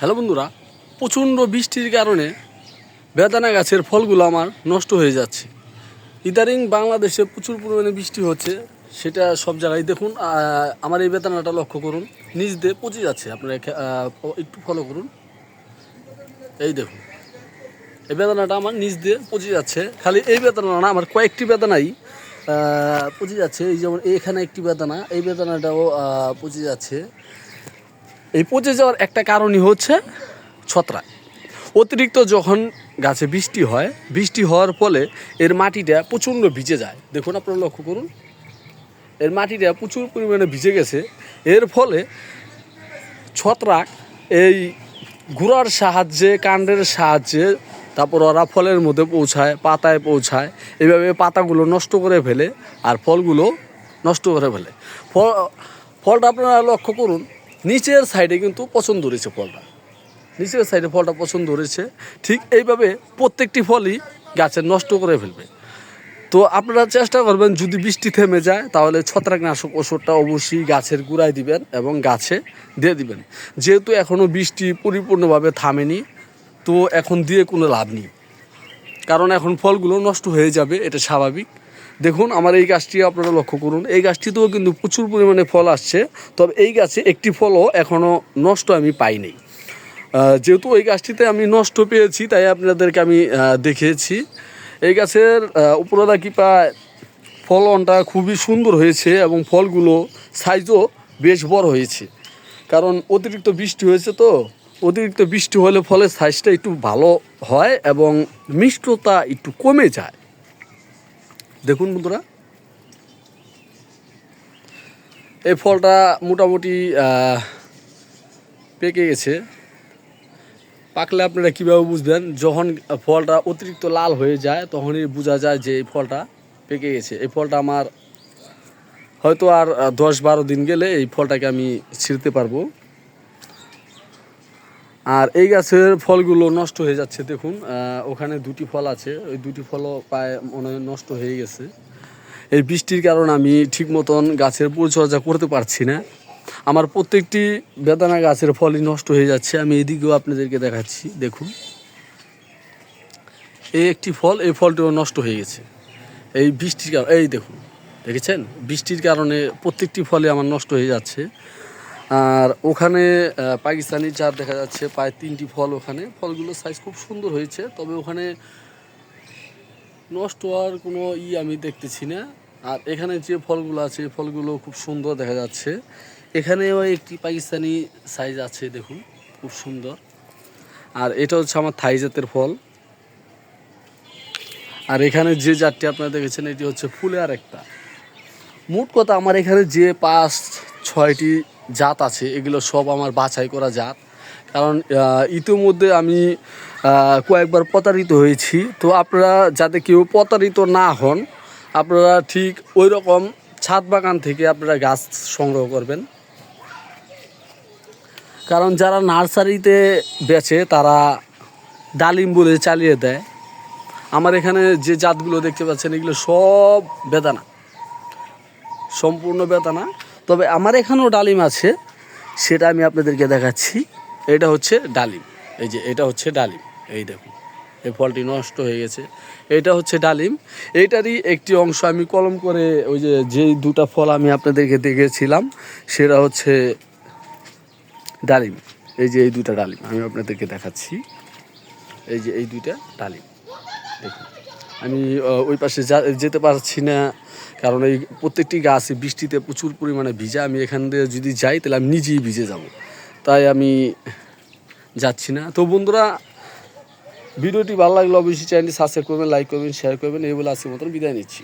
Hello বন্ধুরা, প্রচণ্ড বৃষ্টির কারণে বেদানা গাছের ফলগুলো আমার নষ্ট হয়ে যাচ্ছে। ইদারিং বাংলাদেশে প্রচুর পরিমাণে বৃষ্টি হচ্ছে, সেটা সব জায়গায় দেখুন আমার এই বেদানাটা লক্ষ্য করুন নিজ দিয়ে পচে যাচ্ছে, আপনারা একটু ফলো করুন। এই দেখুন, এই বেদানাটা আমার নিজ দিয়ে পচে যাচ্ছে, খালি এই বেদানা না, আমার কয়েকটি বেদানাই পচে যাচ্ছে, এই যেমন এখানে একটি বেদানা, এই বেদানাটাও পচে যাচ্ছে। এই পচে যাওয়ার একটা কারণই হচ্ছে ছত্রাক। অতিরিক্ত যখন গাছে বৃষ্টি হয়, বৃষ্টি হওয়ার ফলে এর মাটিটা প্রচণ্ড ভিজে যায়। দেখুন আপনারা লক্ষ্য করুন, এর মাটিটা প্রচুর পরিমাণে ভিজে গেছে। এর ফলে ছত্রাক এই গুঁড়ার সাহায্যে, কাণ্ডের সাহায্যে তারপর ওরা ফলের মধ্যে পৌঁছায়, পাতায় পৌঁছায়। এইভাবে পাতাগুলো নষ্ট করে ফেলে আর ফলগুলো নষ্ট করে ফেলে। ফল ফলটা আপনারা লক্ষ্য করুন নিচের সাইডে কিন্তু পছন্দ ধরেছে ফলটা। নিচের সাইডে ফলটা পছন্দ ধরেছে ঠিক এইভাবে প্রত্যেকটি ফলই গাছের নষ্ট করে ফেলবে। তো আপনারা চেষ্টা করবেন, যদি বৃষ্টি থেমে যায়, তাহলে ছত্রাকনাশক ওষুধটা অবশ্যই গাছের গুঁড়ায় দিবেন এবং গাছে দিয়ে দিবেন। যেহেতু এখনও বৃষ্টি পরিপূর্ণভাবে থামেনি, তো এখন দিয়ে কোনো লাভ নেই। কারণ এখন ফলগুলো নষ্ট হয়ে যাবে, এটা স্বাভাবিক। দেখুন, আমার এই গাছটি আপনারা লক্ষ্য করুন। এই গাছটিতেও কিন্তু প্রচুর পরিমাণে ফল আসছে, তবে এই গাছে একটি ফলও এখনও নষ্ট আমি পাইনি। যেহেতু এই গাছটিতে আমি নষ্ট পেয়েছি, তাই আপনাদেরকে আমি দেখিয়েছি। এই গাছের উপরদা কি প্রায় ফলনটা খুবই সুন্দর হয়েছে এবং ফলগুলো সাইজও বেশ বড় হয়েছে। কারণ অতিরিক্ত বৃষ্টি হয়েছে তো, অতিরিক্ত বৃষ্টি হলে ফলের সাইজটা একটু ভালো হয় এবং মিষ্টতা একটু কমে যায়। দেখুন বন্ধুরা। এই ফলটা মোটামুটি পেকে গেছে। পাকলে আপনারা কীভাবে বুঝবেন? যখন ফলটা অতিরিক্ত লাল হয়ে যায়, তখনই বোঝা যায় যে এই ফলটা পেকে গেছে। এই ফলটা আমার হয়তো আর দশ বারো দিন গেলে এই ফলটাকে আমি ছিঁড়তে পারব। আর এই গাছের ফলগুলো নষ্ট হয়ে যাচ্ছে, দেখুন ওখানে দুটি ফল আছে। ওই দুটি ফলও প্রায় মনে নষ্ট হয়ে গেছে। এই বৃষ্টির কারণে আমি ঠিক মতন গাছের পরিচর্যা করতে পারছি না। আমার প্রত্যেকটি বেদানা গাছের ফলই নষ্ট হয়ে যাচ্ছে। আমি এদিকেও আপনাদেরকে দেখাচ্ছি, দেখুন। এই একটি ফল, এই ফলটিও নষ্ট হয়ে গেছে। এই বৃষ্টির কারণে, এই দেখুন, দেখেছেন? বৃষ্টির কারণে প্রত্যেকটি ফলে আমার নষ্ট হয়ে যাচ্ছে। আর ওখানে পাকিস্তানি চার দেখা যাচ্ছে, প্রায় তিনটি ফল ওখানে। ফলগুলো সাইজ খুব সুন্দর হয়েছে, তবে ওখানে নষ্ট হওয়ার কোনো ই আমি দেখতেছি না। আর এখানে যে ফলগুলো আছে ফলগুলো খুব সুন্দর দেখা যাচ্ছে। এখানেও একটি পাকিস্তানি সাইজ আছে, দেখুন, খুব সুন্দর। আর এটা হচ্ছে আমার থাই জাতের ফল। আর এখানে যে জাতটি আপনারা দেখেছেন, এটি হচ্ছে ফুলে আর একটা মোট কথা, আমার এখানে যে পাঁচ ছয়টি জাত আছে, এগুলো সব আমার বাছাই করা জাত। কারণ ইতিমধ্যে আমি কয়েকবার প্রতারিত হয়েছি। তো আপনারা যাতে কেউ প্রতারিত না হন, আপনারা ঠিক ওই রকম ছাদ বাগান থেকে আপনারা গাছ সংগ্রহ করবেন। কারণ যারা নার্সারিতে বেচে, তারা ডালিম বলে চালিয়ে দেয়। আমার এখানে যে জাতগুলো দেখতে পাচ্ছেন, এগুলো সব বেদানা। সম্পূর্ণ বেদানা। তবে আমার এখানেও ডালিম আছে, সেটা আমি আপনাদেরকে দেখাচ্ছি। এটা হচ্ছে ডালিম। এই যে, এটা হচ্ছে ডালিম। এই দেখুন, এই ফলটি নষ্ট হয়ে গেছে। এটা হচ্ছে ডালিম। এইটারই একটি অংশ আমি কলম করে ওই যে, যেই দুটা ফল আমি আপনাদেরকে দেখেছিলাম, সেটা হচ্ছে ডালিম। এই যে, এই দুটা ডালিম আমি আপনাদেরকে দেখাচ্ছি। এই যে, এই দুইটা ডালিম। দেখুন। আমি ওই পাশে যেতে পারছি না, কারণ এই প্রত্যেকটি গাছ বৃষ্টিতে প্রচুর পরিমাণে ভিজা, আমি এখান দিয়ে যদি যাই, তাহলে আমি নিজেই ভিজে যাব। তাই আমি যাচ্ছি না। তো বন্ধুরা, ভিডিওটি ভালো লাগলে অবশ্যই চ্যানেলটি সাবস্ক্রাইব করবেন লাইক করবেন শেয়ার করবেন, এই বলে আজকের মতন বিদায় নিচ্ছি।